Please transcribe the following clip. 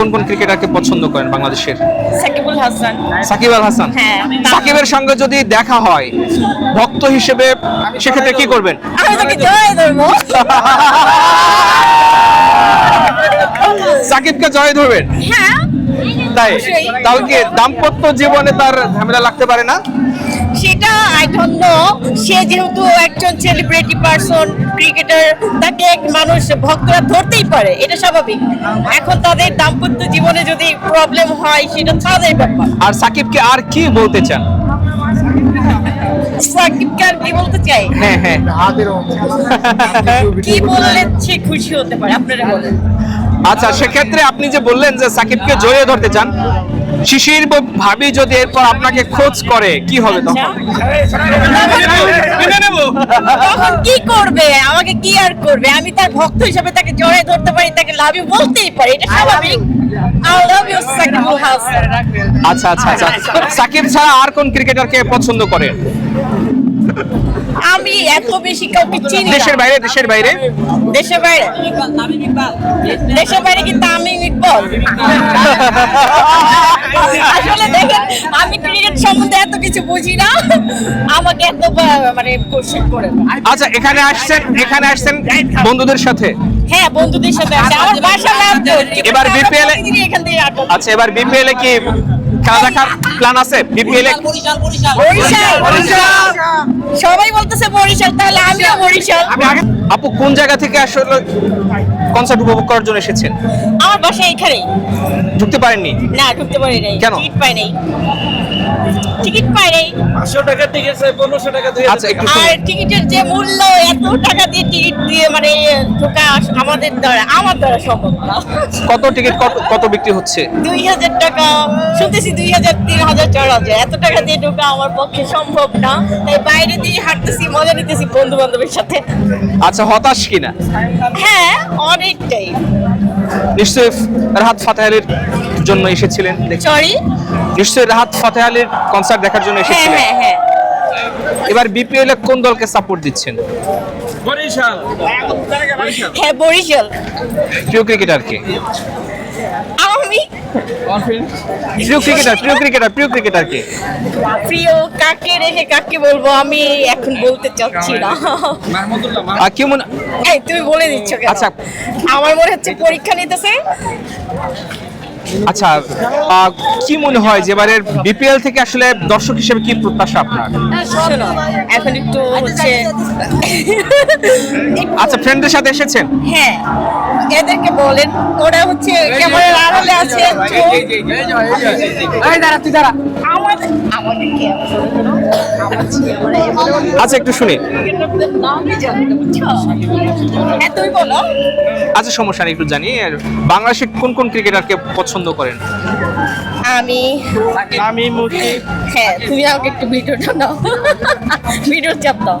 কোন কোন ক্রিকেটারকে পছন্দ করেন বাংলাদেশের? সাকিবুল হাসান। সাকিব আল হাসান? হ্যাঁ। সাকিবের সঙ্গে যদি দেখা হয় ভক্ত হিসেবে সেক্ষেত্রে কি করবেন? সাকিবকে জয় ধরবেন? হ্যাঁ। তাই? অবশ্যই। তাহলে কি দাম্পত্য জীবনে তার ঝামেলা লাগতে পারে না? সেটা আই ডোন্ট নো সে যেহেতু একজন সেলিব্রিটি পারসন ক্রিকেটার তাকে এক মানুষ ভক্তরা ধরতেই পারে এটা স্বাভাবিক। এখন তাদের দাম্পত্য জীবনে যদি প্রবলেম হয় সেটা তাদের ব্যাপার। আর সাকিবকে আর কি বলতে চান? সাকিবকে আর কি বলতে চাই? হ্যাঁ হ্যাঁ। কি বললে সে খুশি হতে পারে? আপনারা বলেন। আচ্ছা সেক্ষেত্রে আপনি যে বললেন যে সাকিবকে জড়িয়ে ধরতে চান শিশির ভাবি যদি এরপর আপনাকে খোঁজ করে কি হবে তখন? তখন কি করবে? আমাকে কি আর করবে? আমি তার ভক্ত হিসেবে তাকে জড়াই ধরতে পারি তাকে লাভ ইউ বলতেই পারি। এটা স্বাভাবিক। I love you Shakibul Hasan. আচ্ছা আচ্ছা আচ্ছা। সাকিব ছাড়া আর কোন ক্রিকেটারকে পছন্দ করেন আমি এত বেশি কাউকে চিনি দেশের বাইরে দেশের বাইরে? দেশের বাইরে। দেশের বাইরে কিন্তু আমি ইকবল? আমি ক্রিকেট সম্বন্ধে এত কিছু বুঝি না। আমাকে এত মানে কোশ্চেন করে আচ্ছা এখানে আসছেন এখানে আসছেন বন্ধুদের সাথে? হ্যাঁ বন্ধুদের সাথে আমার বাসা এবার বিপিএল এখান থেকে আচ্ছা এবার বিপিএল এ কি খেলা দেখার প্ল্যান আছে? বিপিএল এ? সবাই বলতেছে বরিশাল তাহলে আমিও বরিশাল। আপু কোন জায়গা থেকে আসলে কনসার্ট উপভোগ করার জন্য এসেছেন? আমার বাসা এখানেই। ঢুকতে পারেননি? না ঢুকতে পারি নাই। কেন? টিকিট পাই নাই। টিকিট পাই নাই। পাঁচশো টাকা টিকিট পনেরোশো টাকা দিয়ে আচ্ছা একটু আর টিকিটের যে মূল্য এত টাকা দিয়ে টিকিট দিয়ে মানে ঢোকা আস- আমাদের দ্বারা আমার দ্বারা সম্ভব না। কত টিকিট কত কত বিক্রি হচ্ছে? দুই হাজার টাকা। শুনতেছি দুই হাজার তিন হাজার চার হাজার। এত টাকা দিয়ে ঢোকা আমার পক্ষে সম্ভব না। তাই বাইরে দিয়ে হাঁটতেছি মজা নিতেছি বন্ধু বান্ধবের সাথে। আচ্ছা হতাশ কিনা? হ্যাঁ অনেকটাই। নিশ্চয়ই রাহাত ফাতে আলীর জন্য এসেছিলেন সরি নিশ্চয়ই রাহাত ফাতে আলীর কনসার্ট দেখার জন্য হ্যাঁ এসেছিলেন। হ্যাঁ হ্যাঁ। এবার বিপিএল এ কোন দলকে সাপোর্ট দিচ্ছেন? বরিশাল। হ্যাঁ বরিশাল। প্রিয় ক্রিকেটারকে প্রিয় ক্রিকেটার প্রিয় ক্রিকেটার প্রিয় ক্রিকেটারকে প্রিয় কাকে রেখে কাকে বলব? আমি এখন বলতে চাচ্ছি না। মাহমুদুল্লাহ আর কি মনে এই তুমি বলে দিচ্ছ আচ্ছা। আমার মনে হচ্ছে পরীক্ষা নিতেছে। আচ্ছা কি মনে হয় যে এবারের বিপিএল থেকে আসলে দর্শক হিসেবে কি প্রত্যাশা আপনার? এখন একটু হচ্ছে আচ্ছা ফ্রেন্ডদের সাথে এসেছেন? হ্যাঁ এদেরকে বলেন ওরা হচ্ছে ক্যামেরার আড়ালে আছে আমাদের আমাদের কি আচ্ছা একটু শুনি। হ্যাঁ বলো। আচ্ছা সমস্যা নেই একটু জানি আর বাংলাদেশে কোন কোন ক্রিকেটারকে পছন্দ করেন? আমি আমি মুশি হ্যাঁ তুমি আমাকে একটু ভিডিওটা দাও। ভিডিও চাপ দাও।